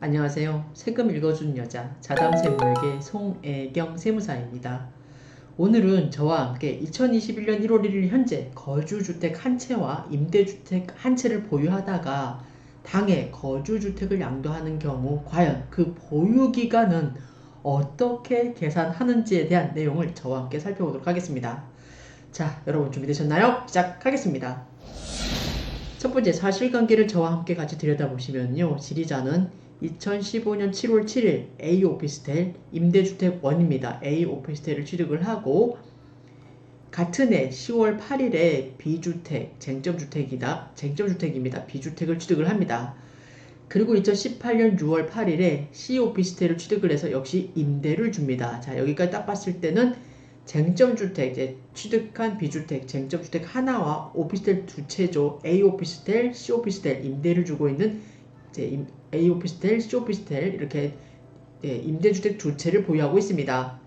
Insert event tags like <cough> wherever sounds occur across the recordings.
안녕하세요. 세금 읽어주는 여자 자담세무에게 송애경 세무사입니다. 오늘은 저와 함께 2021년 1월 1일 현재 거주주택 한 채와 임대주택 한 채를 보유하다가 당해 거주주택을 양도하는 경우 과연 그 보유기간은 어떻게 계산하는지에 대한 내용을 저와 함께 살펴보도록 하겠습니다. 자, 여러분 준비되셨나요? 시작하겠습니다. 첫 번째 사실관계를 저와 함께 같이 들여다보시면요. 지리자는 2015년 7월 7일 A 오피스텔 임대주택 원입니다. A 오피스텔을 취득을 하고 같은 해 10월 8일에 B주택 쟁점주택이다. 쟁점주택입니다. B주택을 취득을 합니다. 그리고 2018년 6월 8일에 C 오피스텔을 취득을 해서 역시 임대를 줍니다. 자, 여기까지 딱 봤을 때는 쟁점주택, 이제 취득한 비주택, 쟁점주택 하나와 오피스텔 두 채죠. A 오피스텔, C 오피스텔 임대를 주고 있는 이제 임- A 오피스텔, C 오피스텔 이렇게 예, 임대주택 두 채를 보유하고 있습니다.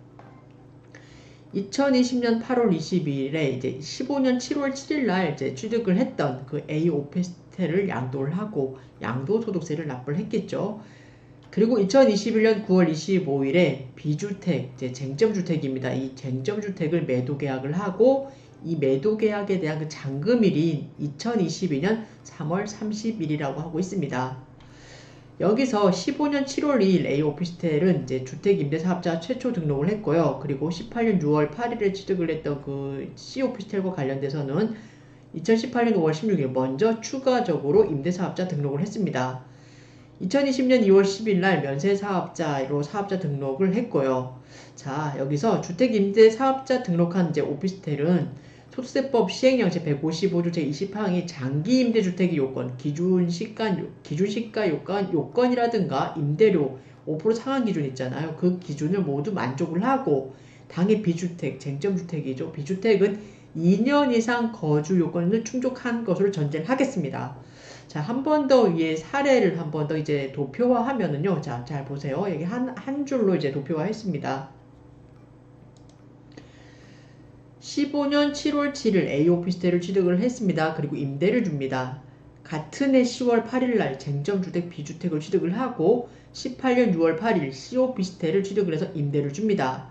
2020년 8월 22일에 이제 15년 7월 7일 날 이제 취득을 했던 그 A 오피스텔을 양도를 하고 양도 소득세를 납부를 했겠죠. 그리고 2021년 9월 25일에 B주택, 이제 쟁점 주택입니다. 이 쟁점 주택을 매도 계약을 하고 이 매도 계약에 대한 그 잔금일인 2022년 3월 30일이라고 하고 있습니다. 여기서 15년 7월 2일 A 오피스텔은 이제 주택 임대 사업자 최초 등록을 했고요. 그리고 18년 6월 8일에 취득을 했던 그 C 오피스텔과 관련돼서는 2018년 5월 16일 먼저 추가적으로 임대 사업자 등록을 했습니다. 2020년 2월 10일 날 면세 사업자로 사업자 등록을 했고요. 자, 여기서 주택 임대 사업자 등록한 이제 오피스텔은 소득세법 시행령 제155조 제20항이 장기 임대주택의 요건, 기준 시가 기준 시가 요건, 요건이라든가 임대료 5% 상한 기준 있잖아요. 그 기준을 모두 만족을 하고 당의 비주택, 쟁점주택이죠. 비주택은 2년 이상 거주 요건을 충족한 것으로 전제를 하겠습니다. 자, 한 번 더 위에 사례를 한 번 더 이제 도표화하면은요. 자, 잘 보세요. 여기 한, 한 줄로 이제 도표화했습니다. 15년 7월 7일 A 오피스텔을 취득을 했습니다. 그리고 임대를 줍니다. 같은 해 10월 8일 날 쟁점주택 B주택을 취득을 하고 18년 6월 8일 C 오피스텔을 취득을 해서 임대를 줍니다.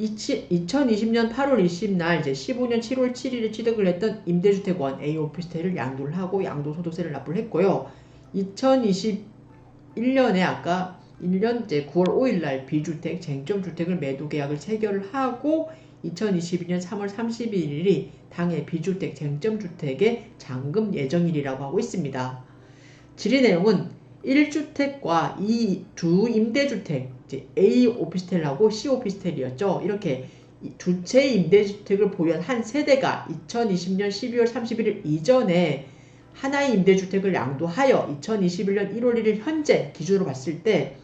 2020년 8월 20날 이제 15년 7월 7일에 취득을 했던 임대주택 원 A 오피스텔을 양도를 하고 양도소득세를 납부를 했고요. 2021년에 아까 1년 이제 9월 5일 날 B주택 쟁점주택을 매도 계약을 체결을 하고 2022년 3월 31일이 당해 비주택 쟁점주택의 잔금 예정일이라고 하고 있습니다. 질의 내용은 1주택과 이두 임대주택, A 오피스텔하고 C 오피스텔이었죠. 이렇게 두채 임대주택을 보유한 한 세대가 2020년 12월 31일 이전에 하나의 임대주택을 양도하여 2021년 1월 1일 현재 기준으로 봤을 때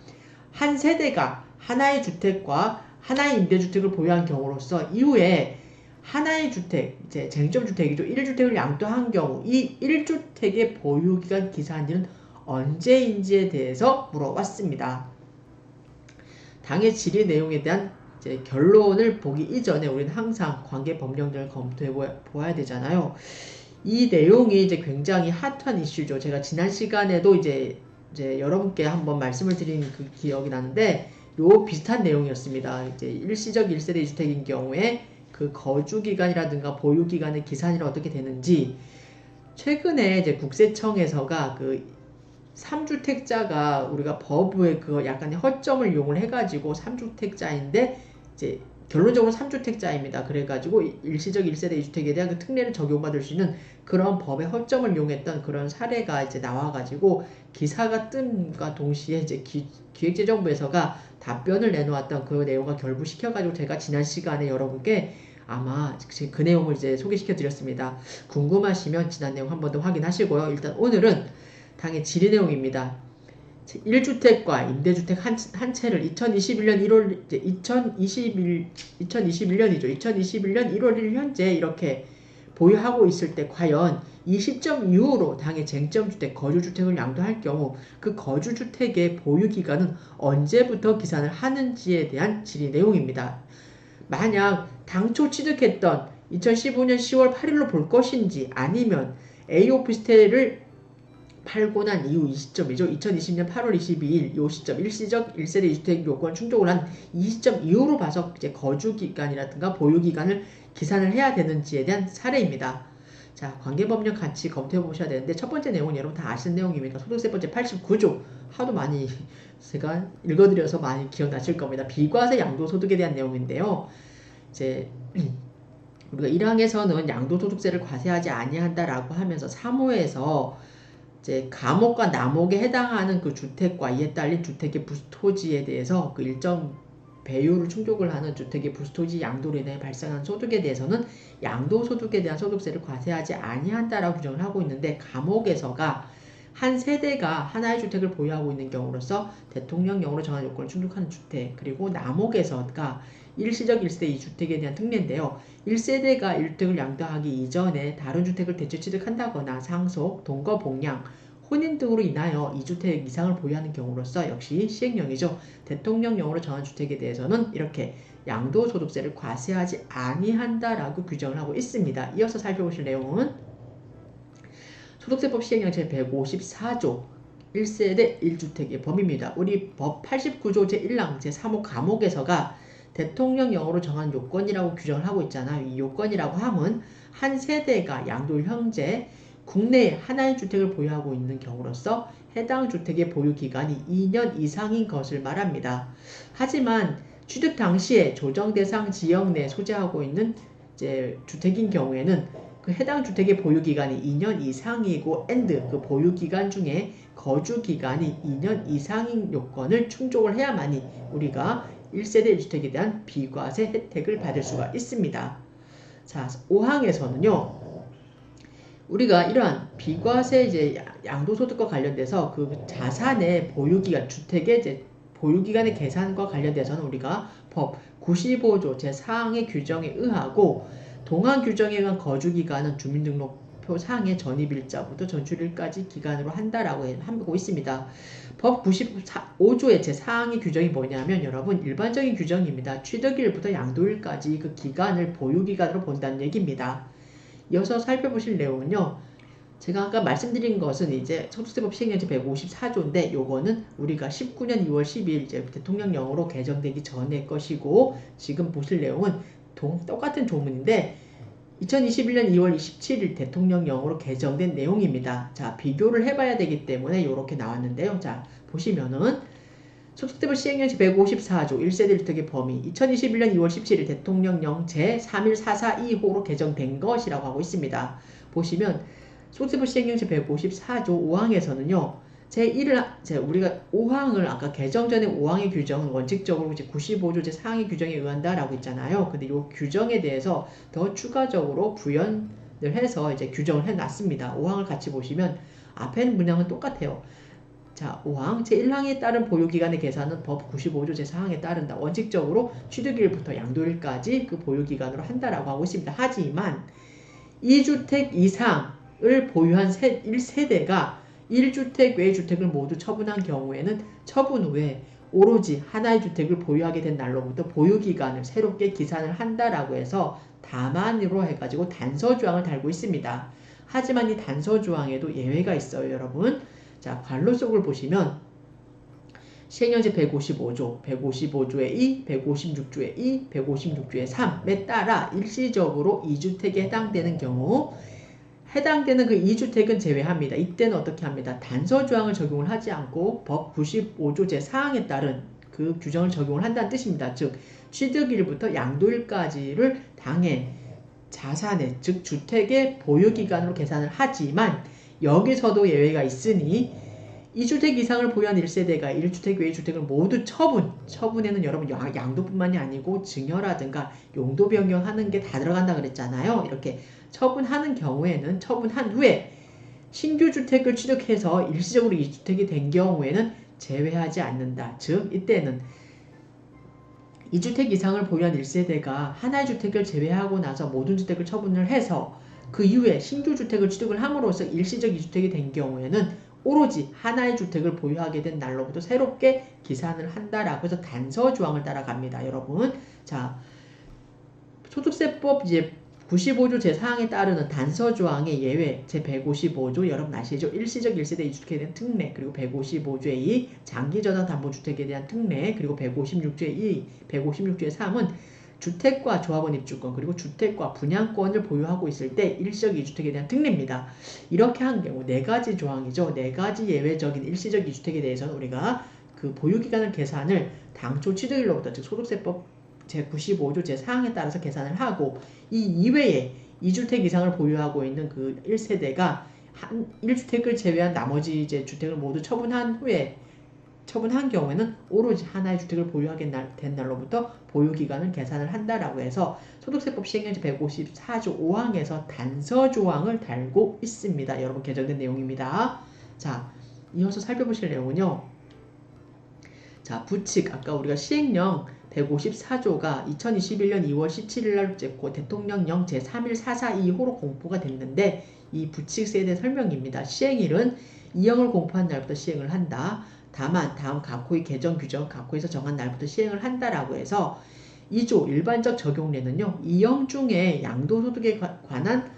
한 세대가 하나의 주택과 하나의 임대주택을 보유한 경우로서 이후에 하나의 주택, 이제 쟁점 주택이죠. 1주택을 양도한 경우 이 1주택의 보유 기간 기산일은 언제인지에 대해서 물어봤습니다. 당의 질의 내용에 대한 결론을 보기 이전에 우리는 항상 관계 법령들을 검토해 보아야 되잖아요. 이 내용이 이제 굉장히 핫한 이슈죠. 제가 지난 시간에도 이제 이제 여러분께 한번 말씀을 드린 그 기억이 나는데 요 비슷한 내용이었습니다. 이제 일시적 1세대 2주택인 경우에 그 거주 기간이라든가 보유 기간의 기산이 어떻게 되는지 최근에 이제 국세청에서가 그 3주택자가 우리가 법의 그 약간의 허점을 이용을 해가지고 3주택자인데 이제 결론적으로 3주택자입니다. 그래가지고 일시적 1세대 2주택에 대한 그 특례를 적용받을 수 있는 그런 법의 허점을 이용했던 그런 사례가 이제 나와가지고 기사가 뜸과 동시에 이제 기, 기획재정부에서가 답변을 내놓았던 그 내용을 결부시켜가지고 제가 지난 시간에 여러분께 아마 그 내용을 이제 소개시켜 드렸습니다. 궁금하시면 지난 내용 한 번 더 확인하시고요. 일단 오늘은 당의 질의 내용입니다. 1주택과 임대주택 한, 한 채를 2021년 1월, 이제 2021, 2021년이죠. 2021년 1월 1일 현재 이렇게 보유하고 있을 때 과연 이 시점 이후로 당의 쟁점주택, 거주주택을 양도할 경우 그 거주주택의 보유기간은 언제부터 기산을 하는지에 대한 질의 내용입니다. 만약 당초 취득했던 2015년 10월 8일로 볼 것인지 아니면 A 오피스텔을 팔고 난 이후 이 시점이죠. 2020년 8월 22일 요 시점 일시적 1세대 2주택 요건 충족을 한 이 시점 이후로 봐서 이제 거주 기간이라든가 보유 기간을 계산을 해야 되는지에 대한 사례입니다. 자, 관계법령 같이 검토해 보셔야 되는데 첫 번째 내용은 여러분 다 아시는 내용입니다. 소득세 번째 89조 하도 많이 제가 읽어드려서 많이 기억나실 겁니다. 비과세 양도소득에 대한 내용인데요. 이제 우리가 1항에서는 양도소득세를 과세하지 아니한다라고 하면서 3호에서 이제 감옥과 남옥에 해당하는 그 주택과 이에 딸린 주택의 부토지에 대해서 그 일정 배율을 충족을 하는 주택의 부토지 양도로 인해 발생한 소득에 대해서는 양도 소득에 대한 소득세를 과세하지 아니한다라고 규정을 하고 있는데 감옥에서가 한 세대가 하나의 주택을 보유하고 있는 경우로서 대통령령으로 정한 요건을 충족하는 주택 그리고 남옥에서가 일시적 1세대 2주택에 대한 특례인데요. 1세대가 1주택을 양도하기 이전에 다른 주택을 대체 취득한다거나 상속, 동거 복량, 혼인 등으로 인하여 2주택 이상을 보유하는 경우로서 역시 시행령이죠. 대통령령으로 정한 주택에 대해서는 이렇게 양도소득세를 과세하지 아니한다라고 규정을 하고 있습니다. 이어서 살펴보실 내용은 소득세법 시행령 제154조 1세대 1주택의 범위입니다. 우리 법 89조 제1항 제3호 감옥에서가 대통령령으로 정한 요건이라고 규정을 하고 있잖아요. 이 요건이라고 함은 한 세대가 양도 형제 국내에 하나의 주택을 보유하고 있는 경우로서 해당 주택의 보유 기간이 2년 이상인 것을 말합니다. 하지만 취득 당시에 조정 대상 지역 내 소재하고 있는 이제 주택인 경우에는 그 해당 주택의 보유 기간이 2년 이상이고 엔드 그 보유 기간 중에 거주 기간이 2년 이상인 요건을 충족을 해야만이 우리가 1세대 1주택에 대한 비과세 혜택을 받을 수가 있습니다. 자, 5항에서는요. 우리가 이러한 비과세 이제 양도소득과 관련돼서 그 자산의 보유기간, 주택의 이제 보유기간의 계산과 관련돼서는 우리가 법 95조 제4항의 규정에 의하고 동항 규정에 의한 거주 기간은 주민등록표 상의 전입일자부터 전출일까지 기간으로 한다라고 하고 있습니다. 법 95조의 제4항의 규정이 뭐냐면 여러분 일반적인 규정입니다. 취득일부터 양도일까지 그 기간을 보유기간으로 본다는 얘기입니다. 이어서 살펴보실 내용은요. 제가 아까 말씀드린 것은 이제 소득세법 시행령 제 154조인데 요거는 우리가 19년 2월 12일 이제 대통령령으로 개정되기 전의 것이고 지금 보실 내용은 동, 똑같은 조문인데 2021년 2월 27일 대통령령으로 개정된 내용입니다. 자, 비교를 해봐야 되기 때문에 이렇게 나왔는데요. 자, 보시면은 소득세법 시행령 제154조 1세대 주택의 범위 2021년 2월 17일 대통령령 제31442호로 개정된 것이라고 하고 있습니다. 보시면 소득세법 시행령 제154조 5항에서는요. 제1을 제 우리가 5항을 아까 개정 전에 5항의 규정은 원칙적으로 이제 95조 제4항의 규정에 의한다라고 했잖아요. 근데 이 규정에 대해서 더 추가적으로 구현을 해서 이제 규정을 해 놨습니다. 5항을 같이 보시면 앞에 문양은 똑같아요. 자, 5항 제1항에 따른 보유기간의 계산은 법 95조 제4항에 따른다. 원칙적으로 취득일부터 양도일까지 그 보유기간으로 한다라고 하고 있습니다. 하지만 2주택 이상을 보유한 세, 1세대가 1주택 외 주택을 모두 처분한 경우에는 처분 후에 오로지 하나의 주택을 보유하게 된 날로부터 보유기간을 새롭게 기산을 한다라고 해서 다만으로 해가지고 단서조항을 달고 있습니다. 하지만 이 단서조항에도 예외가 있어요, 여러분. 자, 관로 속을 보시면 시행령제 155조, 155조의 2, 156조의 2, 156조의 3에 따라 일시적으로 2주택에 해당되는 경우 해당되는 그 2주택은 제외합니다. 이때는 어떻게 합니다. 단서 조항을 적용을 하지 않고 법 95조 제4항에 따른 그 규정을 적용을 한다는 뜻입니다. 즉 취득일부터 양도일까지를 당해 자산의 즉 주택의 보유 기간으로 계산을 하지만 여기서도 예외가 있으니 2주택 이상을 보유한 1세대가 1주택 외의 주택을 모두 처분, 처분에는 여러분 양도뿐만이 아니고 증여라든가 용도 변경하는 게 다 들어간다 그랬잖아요. 이렇게 처분하는 경우에는 처분한 후에 신규 주택을 취득해서 일시적으로 2주택이 된 경우에는 제외하지 않는다. 즉 이때는 2주택 이상을 보유한 1세대가 하나의 주택을 제외하고 나서 모든 주택을 처분을 해서 그 이후에 신규 주택을 취득을 함으로써 일시적 2주택이 된 경우에는 오로지 하나의 주택을 보유하게 된 날로부터 새롭게 기산을 한다라고 해서 단서 조항을 따라갑니다. 여러분. 자, 소득세법 이제 95조 제4항에 따르는 단서 조항의 예외 제155조 여러분 아시죠? 일시적 1세대 2주택에 대한 특례 그리고 155조의 2 장기 저당 담보 주택에 대한 특례 그리고 156조의 2 156조의 3은 주택과 조합원 입주권 그리고 주택과 분양권을 보유하고 있을 때 일시적 2주택에 대한 특례입니다. 이렇게 한 경우 네 가지 조항이죠. 네 가지 예외적인 일시적 2주택에 대해서는 우리가 그 보유기간을 계산을 당초 취득일로부터 즉 소득세법 제95조 제4항에 따라서 계산을 하고 이 이외에 2주택 이상을 보유하고 있는 그 1세대가 한 1주택을 제외한 나머지 이제 주택을 모두 처분한 후에 처분한 경우에는 오로지 하나의 주택을 보유하게 된 날로부터 보유 기간을 계산을 한다라고 해서 소득세법 시행령제 154조 5항에서 단서 조항을 달고 있습니다. 여러분 개정된 내용입니다. 자, 이어서 살펴보실 내용은요. 자, 부칙 아까 우리가 시행령 154조가 2021년 2월 17일 날 대통령령 제31442호로 공포가 됐는데 이 부칙세에 대한 설명입니다. 시행일은 이형을 공포한 날부터 시행을 한다. 다만 다음 각호의 개정 규정 각호에서 정한 날부터 시행을 한다라고 해서 2조 일반적 적용례는요. 이형 중에 양도소득에 관한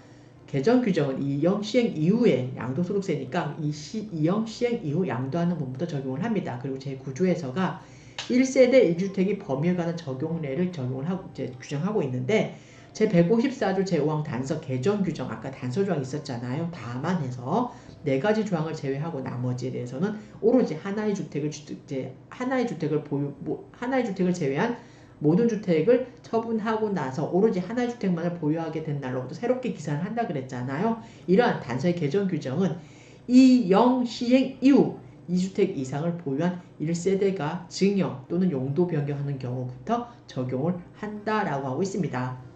개정 규정은 이형 시행 이후에 양도소득세니까 이 시, 이형 시행 이후 양도하는 부분부터 적용을 합니다. 그리고 제9조에서가 1세대 1주택이 범위에 관한 적용례를 적용을 하고 이제 규정하고 있는데 제 154조 제5항 단서 개정 규정 아까 단서 조항 있었잖아요. 다만 해서 네 가지 조항을 제외하고 나머지에 대해서는 오로지 하나의 주택을 이제 하나의 주택을 보유 뭐, 하나의 주택을 제외한 모든 주택을 처분하고 나서 오로지 하나의 주택만을 보유하게 된 날로부터 새롭게 기산을 한다 그랬잖아요. 이러한 단서의 개정 규정은 이영 시행 이후 2주택 이상을 보유한 1세대가 증여 또는 용도 변경하는 경우부터 적용을 한다라고 하고 있습니다.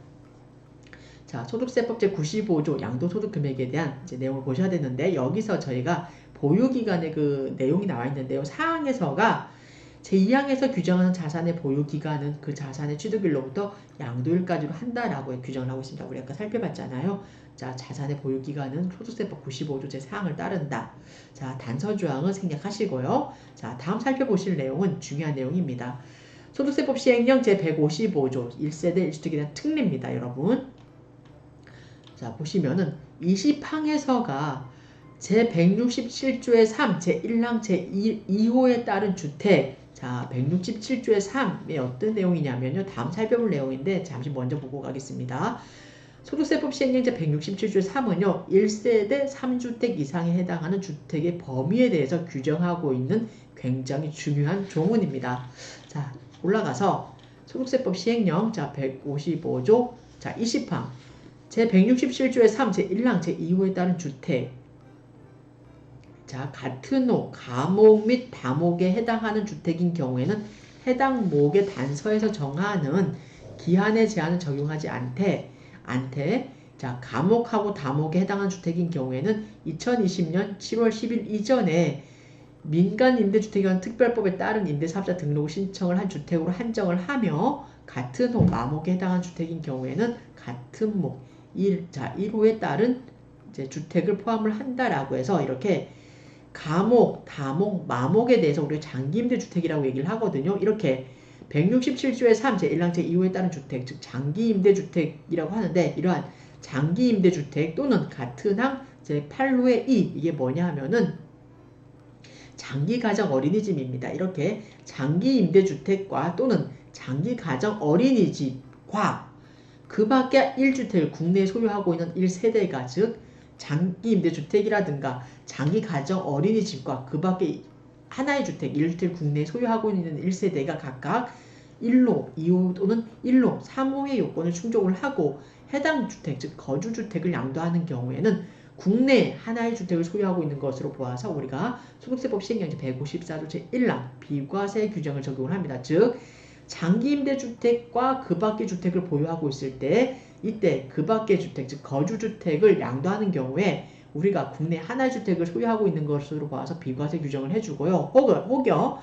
자, 소득세법 제95조 양도소득 금액에 대한 이제 내용을 보셔야 되는데 여기서 저희가 보유기간의 그 내용이 나와 있는데요. 사항에서가 제2항에서 규정하는 자산의 보유기간은 그 자산의 취득일로부터 양도일까지로 한다라고 규정을 하고 있습니다. 우리 아까 살펴봤잖아요. 자, 자산의 보유기간은 소득세법 95조 제4항을 따른다. 자, 단서조항은 생략하시고요. 자, 다음 살펴보실 내용은 중요한 내용입니다. 소득세법 시행령 제155조 1세대 1주택에 대한 특례입니다. 여러분. 자, 보시면은 20항에서가 제167조의 3, 제1항 제2호에 따른 주택, 자, 167조의 3에 어떤 내용이냐면요. 다음 살펴볼 내용인데 잠시 먼저 보고 가겠습니다. 소득세법 시행령제 167조의 3은요. 1세대 3주택 이상에 해당하는 주택의 범위에 대해서 규정하고 있는 굉장히 중요한 조문입니다. 자, 올라가서 소득세법 시행령 자 155조 자 20항 제167조의 3, 제1항, 제2호에 따른 주택. 자, 같은 호, 가목 및 다목에 해당하는 주택인 경우에는 해당 목의 단서에서 정하는 기한의 제한을 적용하지 않되, 않되, 자, 가목하고 다목에 해당하는 주택인 경우에는 2020년 7월 10일 이전에 민간 임대주택이란 특별법에 따른 임대사업자 등록을 신청을 한 주택으로 한정을 하며 같은 호, 마목에 해당하는 주택인 경우에는 같은 목, 1, 자, 1호에 따른 이제 주택을 포함을 한다라고 해서 이렇게 가목, 다목, 마목에 대해서 우리가 장기임대 주택이라고 얘기를 하거든요. 이렇게 167조의 3, 제1항 제2호에 따른 주택, 즉 장기임대 주택이라고 하는데 이러한 장기임대 주택 또는 같은 항 제8호의 2 이게 뭐냐 하면은 장기가정 어린이집입니다. 이렇게 장기임대주택과 또는 장기가정 어린이집과 그 밖에 1주택을 국내에 소유하고 있는 1세대가 즉 장기 임대주택이라든가 장기 가정 어린이집과 그 밖에 하나의 주택, 1주택 국내에 소유하고 있는 1세대가 각각 1로, 2호 또는 1로, 3호의 요건을 충족을 하고 해당 주택, 즉 거주주택을 양도하는 경우에는 국내 하나의 주택을 소유하고 있는 것으로 보아서 우리가 소득세법 시행령 제 154조 제1항 비과세 규정을 적용을 합니다. 즉 장기 임대주택과 그 밖의 주택을 보유하고 있을 때 이때 그 밖의 주택, 즉 거주주택을 양도하는 경우에 우리가 국내 하나의 주택을 소유하고 있는 것으로 봐서 비과세 규정을 해주고요. 혹은 혹여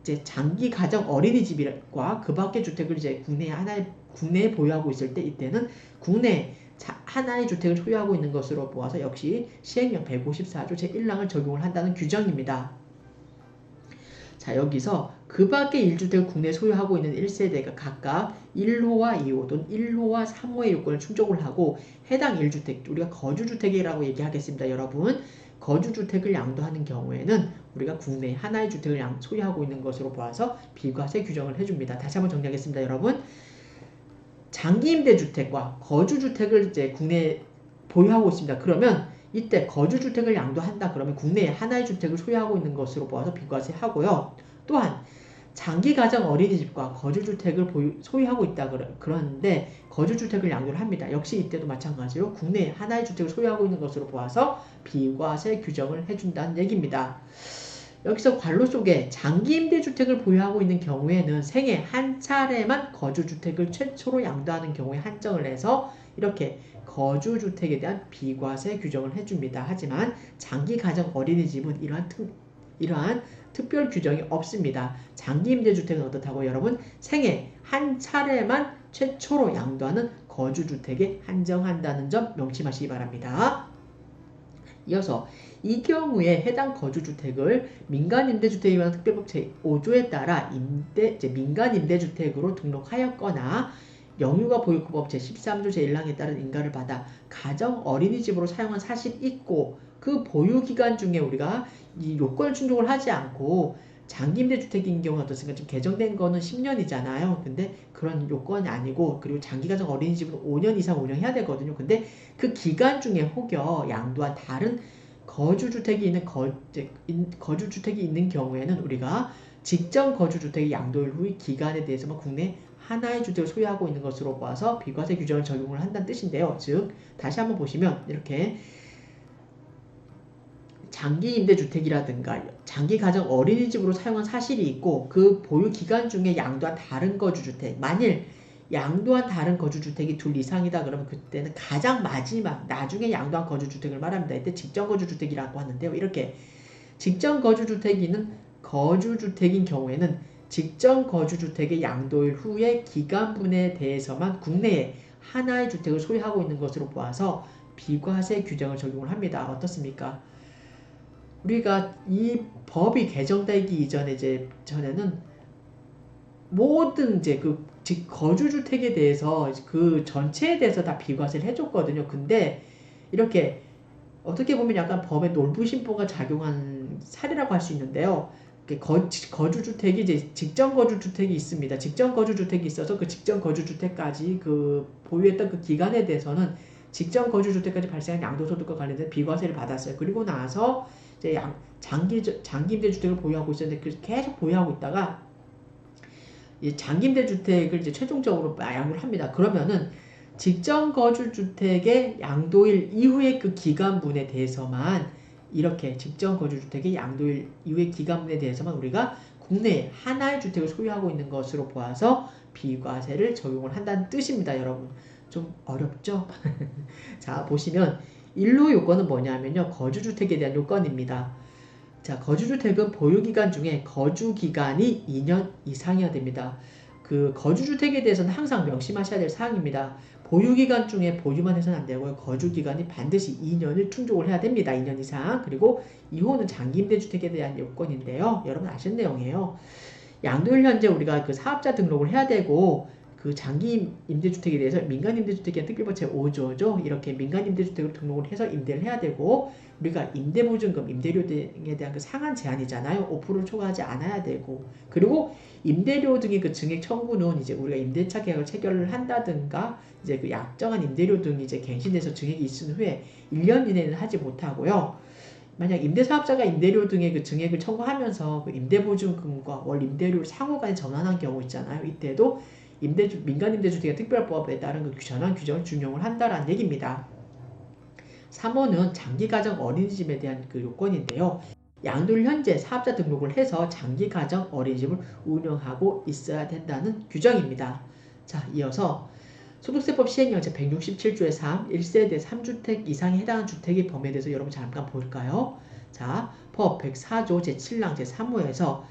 이제 장기 가정 어린이집과 그 밖의 주택을 이제 국내에 하나의 국내에 보유하고 있을 때 이때는 국내 하나의 주택을 소유하고 있는 것으로 보아서 역시 시행령 154조 제1항을 적용을 한다는 규정입니다. 자, 여기서 그 밖의 1주택을 국내 소유하고 있는 1세대가 각각 1호와 2호 또는 1호와 3호의 요건을 충족을 하고 해당 1주택, 우리가 거주주택이라고 얘기하겠습니다. 여러분, 거주주택을 양도하는 경우에는 우리가 국내 하나의 주택을 양, 소유하고 있는 것으로 보아서 비과세 규정을 해줍니다. 다시 한번 정리하겠습니다. 여러분, 장기임대주택과 거주주택을 이제 국내에 보유하고 있습니다. 그러면 이때 거주주택을 양도한다 그러면 국내에 하나의 주택을 소유하고 있는 것으로 보아서 비과세 하고요. 또한 장기가정 어린이집과 거주주택을 보유, 소유하고 있다 그러는데 거주주택을 양도를 합니다. 역시 이때도 마찬가지로 국내에 하나의 주택을 소유하고 있는 것으로 보아서 비과세 규정을 해준다는 얘기입니다. 여기서 관로 속에 장기 임대주택을 보유하고 있는 경우에는 생애 한 차례만 거주주택을 최초로 양도하는 경우에 한정을 해서 이렇게 거주주택에 대한 비과세 규정을 해줍니다. 하지만 장기 가정 어린이집은 이러한 특, 이러한 특별 규정이 없습니다. 장기 임대주택은 어떻다고 여러분? 생애 한 차례만 최초로 양도하는 거주주택에 한정한다는 점 명심하시기 바랍니다. 이어서 이 경우에 해당 거주주택을 민간임대주택에 관한 특별법 제5조에 따라 임대, 이제 민간임대주택으로 등록하였거나 영유가 보육법 제13조 제1항에 따른 인가를 받아 가정 어린이집으로 사용한 사실이 있고 그 보유 기간 중에 우리가 이 요건을 충족을 하지 않고 장기임대주택인 경우는 어떻습니까? 지금 개정된 거는 10년이잖아요. 근데 그런 요건이 아니고 그리고 장기가정 어린이집은 5년 이상 운영해야 되거든요. 근데 그 기간 중에 혹여 양도한 다른 거주주택이 있는 거, 거주주택이 있는 경우에는 우리가 직전 거주주택의 양도일 후의 기간에 대해서만 국내 하나의 주택을 소유하고 있는 것으로 봐서 비과세 규정을 적용을 한다는 뜻인데요. 즉 다시 한번 보시면 이렇게 장기 임대주택이라든가 장기 가정 어린이집으로 사용한 사실이 있고 그 보유 기간 중에 양도한 다른 거주주택 만일 양도한 다른 거주주택이 둘 이상이다 그러면 그때는 가장 마지막 나중에 양도한 거주주택을 말합니다. 이때 직전 거주주택이라고 하는데요. 이렇게 직전 거주주택이는 거주주택인 경우에는 직전 거주주택의 양도일 후의 기간분에 대해서만 국내에 하나의 주택을 소유하고 있는 것으로 보아서 비과세 규정을 적용을 합니다. 어떻습니까? 우리가 이 법이 개정되기 이전에 이제 전에는 모든 이제 그 거주주택에 대해서 그 전체에 대해서 다 비과세를 해줬거든요. 근데 이렇게 어떻게 보면 약간 법의 놀부심보가 작용한 사례라고 할 수 있는데요. 거, 거주주택이 이제 직전 거주주택이 있습니다. 직전 거주주택이 있어서 그 직전 거주주택까지 그 보유했던 그 기간에 대해서는 직전 거주주택까지 발생한 양도소득과 관련된 비과세를 받았어요. 그리고 나서 이제 양, 장기 장기 임대주택을 보유하고 있었는데 계속 보유하고 있다가 이 장기임대 주택을 이제 최종적으로 양도를 합니다. 그러면은 직전 거주 주택의 양도일 이후의 그 기간분에 대해서만 이렇게 직전 거주 주택의 양도일 이후의 기간분에 대해서만 우리가 국내에 하나의 주택을 소유하고 있는 것으로 보아서 비과세를 적용을 한다는 뜻입니다, 여러분. 좀 어렵죠? <laughs> 자, 보시면 일로 요건은 뭐냐면요. 거주주택에 대한 요건입니다. 자, 거주주택은 보유기간 중에 거주기간이 2년 이상이어야 됩니다. 그 거주주택에 대해서는 항상 명심하셔야 될 사항입니다. 보유기간 중에 보유만 해서는 안 되고요. 거주기간이 반드시 2년을 충족을 해야 됩니다. 2년 이상. 그리고 2호는 장기임대주택에 대한 요건인데요. 여러분 아시는 내용이에요. 양도일 현재 우리가 그 사업자 등록을 해야 되고 그 장기 임대주택에 대해서 민간 임대주택의 특별법 제5조죠. 이렇게 민간 임대주택으로 등록을 해서 임대를 해야 되고 우리가 임대보증금, 임대료 등에 대한 그 상한 제한이잖아요. 5%를 초과하지 않아야 되고 그리고 임대료 등의 그 증액 청구는 이제 우리가 임대차 계약을 체결을 한다든가 이제 그 약정한 임대료 등이 이제 갱신돼서 증액이 있은 후에 1년 이내는 하지 못하고요. 만약 임대사업자가 임대료 등의 그 증액을 청구하면서 그 임대보증금과 월 임대료를 상호간에 전환한 경우 있잖아요. 이때도 임대주, 민간 임대주택의 특별법에 따른 그 전환 규정을 준용을 한다라는 얘기입니다. 3호는 장기가정 어린이집에 대한 그 요건인데요. 양도일 현재 사업자 등록을 해서 장기가정 어린이집을 운영하고 있어야 된다는 규정입니다. 자, 이어서 소득세법 시행령 제167조의 3, 1세대 3주택 이상에 해당하는 주택의 범위에 대해서 여러분 잠깐 볼까요? 자, 법 104조 제7랑 제3호에서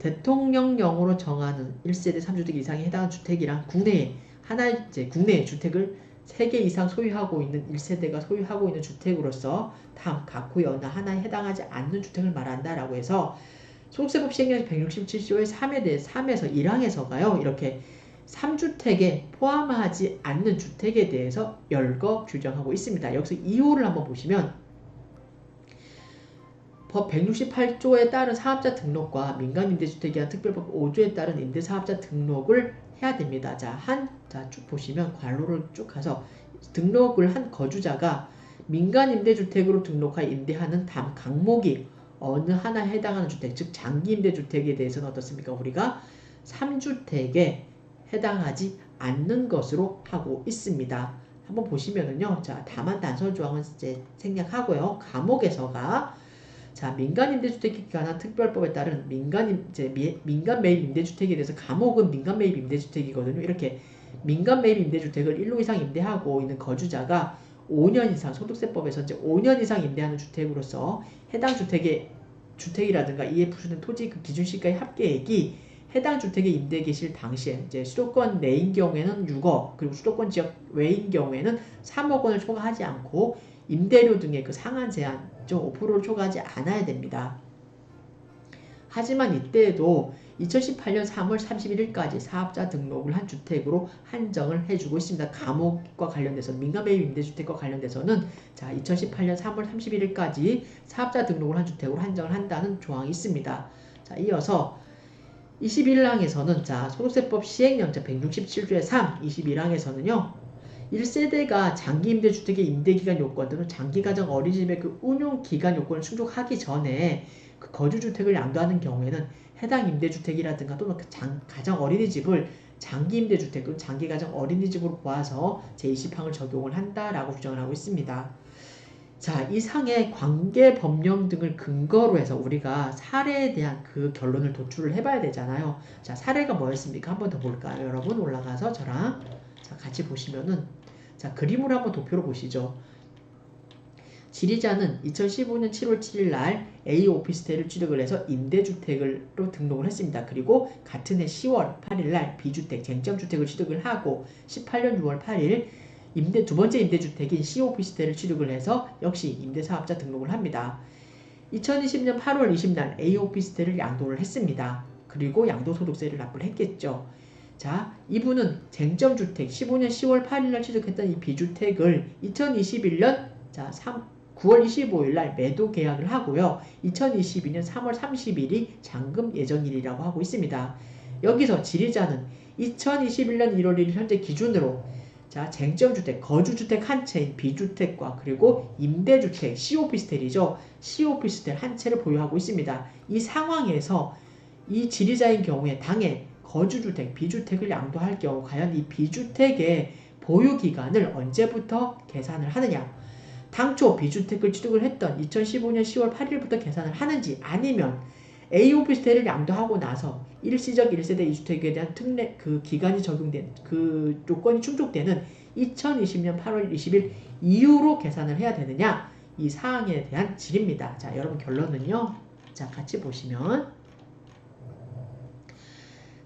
대통령령으로 정하는 1세대 3주택 이상에 해당하는 주택이랑 국내에 하나의 국내 주택을 3개 이상 소유하고 있는 1세대가 소유하고 있는 주택으로서 다음 각 호의 어느 하나에 해당하지 않는 주택을 말한다라고 해서 소득세법 시행령 167조의 3에 대해 3에서 1항에서가요. 이렇게 3주택에 포함하지 않는 주택에 대해서 열거 규정하고 있습니다. 여기서 2호를 한번 보시면 법 168조에 따른 사업자 등록과 민간임대주택이나 특별법 5조에 따른 임대사업자 등록을 해야 됩니다. 자, 한, 자, 쭉 보시면 관로를 쭉 가서 등록을 한 거주자가 민간임대주택으로 등록하여 임대하는 다음 강목이 어느 하나에 해당하는 주택, 즉 장기임대주택에 대해서는 어떻습니까? 우리가 3주택에 해당하지 않는 것으로 하고 있습니다. 한번 보시면은요. 자, 다만 단서 조항은 이제 생략하고요. 감옥에서가 자, 민간 임대주택에 관한 특별법에 따른 민간 임, 이제 미, 민간 매입 임대주택에 대해서 감옥은 민간 매입 임대주택이거든요. 이렇게 민간 매입 임대주택을 1로 이상 임대하고 있는 거주자가 5년 이상 소득세법에서 이제 5년 이상 임대하는 주택으로서 해당 주택의 주택이라든가 이에 부수는 토지 그 기준 시가의 합계액이 해당 주택에 임대 계실 당시에 이제 수도권 내인 경우에는 6억 그리고 수도권 지역 외인 경우에는 3억 원을 초과하지 않고 임대료 등의 그 상한 제한 좀 5%를 초과하지 않아야 됩니다. 하지만 이때에도 2018년 3월 31일까지 사업자 등록을 한 주택으로 한정을 해주고 있습니다. 감옥과 관련돼서 민간매입 임대주택과 관련돼서는 자 2018년 3월 31일까지 사업자 등록을 한 주택으로 한정을 한다는 조항이 있습니다. 자 이어서 21항에서는 자 소득세법 시행령자 167조의 3, 21항에서는요 1세대가 장기 임대주택의 임대기간 요건 또는 장기가정 어린이집의 그 운용기간 요건을 충족하기 전에 그 거주주택을 양도하는 경우에는 해당 임대주택이라든가 또는 그 장, 가정 어린이집을 장기 임대주택 또는 장기가정 어린이집으로 보아서 제20항을 적용을 한다라고 규정을 하고 있습니다. 자, 이 상의 관계 법령 등을 근거로 해서 우리가 사례에 대한 그 결론을 도출을 해봐야 되잖아요. 자, 사례가 뭐였습니까? 한 번 더 볼까요? 여러분 올라가서 저랑 자, 같이 보시면은 자, 그림으로 한번 도표로 보시죠. 지리자는 2015년 7월 7일 날 A 오피스텔을 취득을 해서 임대주택으로 등록을 했습니다. 그리고 같은 해 10월 8일 날 B주택 쟁점주택을 취득을 하고 18년 6월 8일 임대 두 번째 임대주택인 C 오피스텔을 취득을 해서 역시 임대사업자 등록을 합니다. 2020년 8월 20일 A 오피스텔을 양도를 했습니다. 그리고 양도소득세를 납부를 했겠죠. 자, 이분은 쟁점주택 15년 10월 8일 날 취득했던 이 B주택을 2021년 자, 3, 9월 25일 날 매도 계약을 하고요. 2022년 3월 30일이 잔금 예정일이라고 하고 있습니다. 여기서 지리자는 2021년 1월 1일 현재 기준으로 자, 쟁점주택, 거주주택 한 채인 B주택과 그리고 임대주택, C오피스텔이죠. C오피스텔 한 채를 보유하고 있습니다. 이 상황에서 이 지리자인 경우에 당해 거주주택, B주택을 양도할 경우 과연 이 B주택의 보유 기간을 언제부터 계산을 하느냐? 당초 B주택을 취득을 했던 2015년 10월 8일부터 계산을 하는지 아니면 A 오피스텔을 양도하고 나서 일시적 1세대 2주택에 대한 특례 그 기간이 적용된 그 조건이 충족되는 2020년 8월 20일 이후로 계산을 해야 되느냐 이 사항에 대한 질입니다. 자 여러분 결론은요. 자 같이 보시면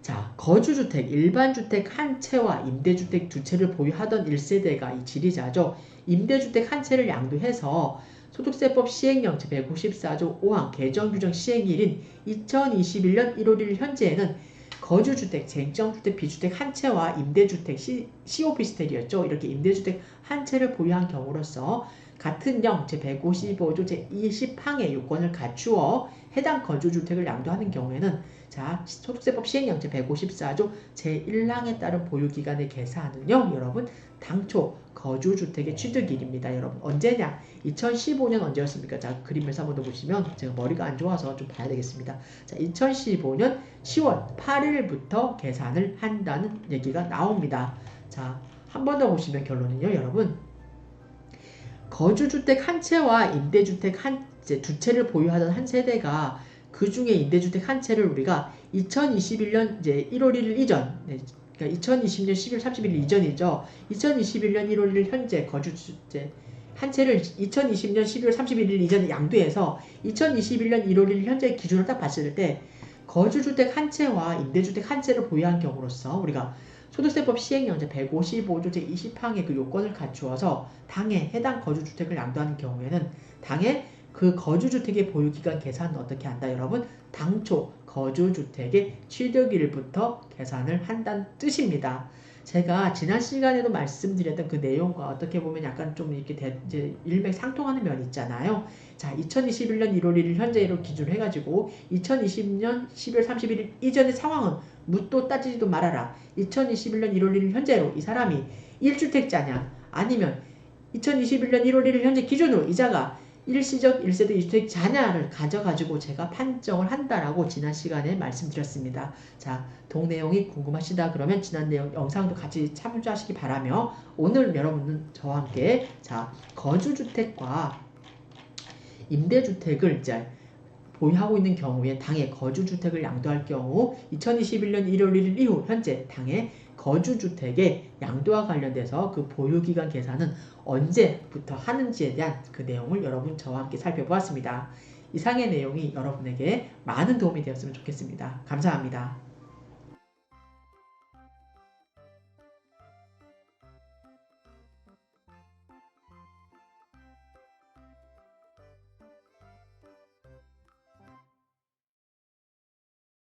자 거주주택 일반주택 한 채와 임대주택 두 채를 보유하던 1세대가 이 지리자죠. 임대주택 한 채를 양도해서 소득세법 시행령 제154조 5항 개정 규정 시행일인 2021년 1월 1일 현재에는 거주주택, 쟁점주택, 비주택 한 채와 임대주택, 시, 시오피스텔이었죠. 이렇게 임대주택 한 채를 보유한 경우로서 같은 령 제155조 제20항의 요건을 갖추어 해당 거주주택을 양도하는 경우에는 자 소득세법 시행령 제 154조 제1항에 따른 보유기간의 계산은요 여러분 당초 거주주택의 취득일입니다 여러분. 언제냐? 2015년 언제였습니까? 자 그림에서 한번 더 보시면 제가 머리가 안 좋아서 좀 봐야 되겠습니다. 자 2015년 10월 8일부터 계산을 한다는 얘기가 나옵니다. 자 한 번 더 보시면 결론은요 여러분. 거주주택 한 채와 임대주택 한, 두 채를 보유하던 한 세대가 그 중에 임대주택 한 채를 우리가 2021년 이제 1월 1일 이전, 네, 그러니까 2020년 11월 30일 이전이죠. 2021년 1월 1일 현재 거주주택 한 채를 2020년 12월 31일 이전에 양도해서 2021년 1월 1일 현재 기준을 딱 봤을 때 거주주택 한 채와 임대주택 한 채를 보유한 경우로서 우리가 소득세법 시행령제 155조 제20항의 그 요건을 갖추어서 당해 해당 거주주택을 양도하는 경우에는 당해 그 거주주택의 보유기간 계산은 어떻게 한다 여러분? 당초 거주주택의 취득일부터 계산을 한다는 뜻입니다. 제가 지난 시간에도 말씀드렸던 그 내용과 어떻게 보면 약간 좀 이렇게 대- 이제 일맥상통하는 면이 있잖아요. 자, 2021년 1월 1일 현재로 기준을 해가지고 2020년 12월 31일 이전의 상황은 묻도 따지지도 말아라. 2021년 1월 1일 현재로 이 사람이 1주택자냐 아니면 2021년 1월 1일 현재 기준으로 이자가 일시적 1세대 2주택 자냐를 가져가지고 제가 판정을 한다라고 지난 시간에 말씀드렸습니다. 자, 동 내용이 궁금하시다 그러면 지난 내용 영상도 같이 참조하시기 바라며 오늘 여러분은 저와 함께 자, 거주주택과 임대주택을 이제 보유하고 있는 경우에 당해 거주주택을 양도할 경우 2021년 1월 1일 이후 현재 당해 거주주택의 양도와 관련돼서 그 보유기간 계산은 언제부터 하는지에 대한 그 내용을 여러분 저와 함께 살펴보았습니다. 이상의 내용이 여러분에게 많은 도움이 되었으면 좋겠습니다. 감사합니다.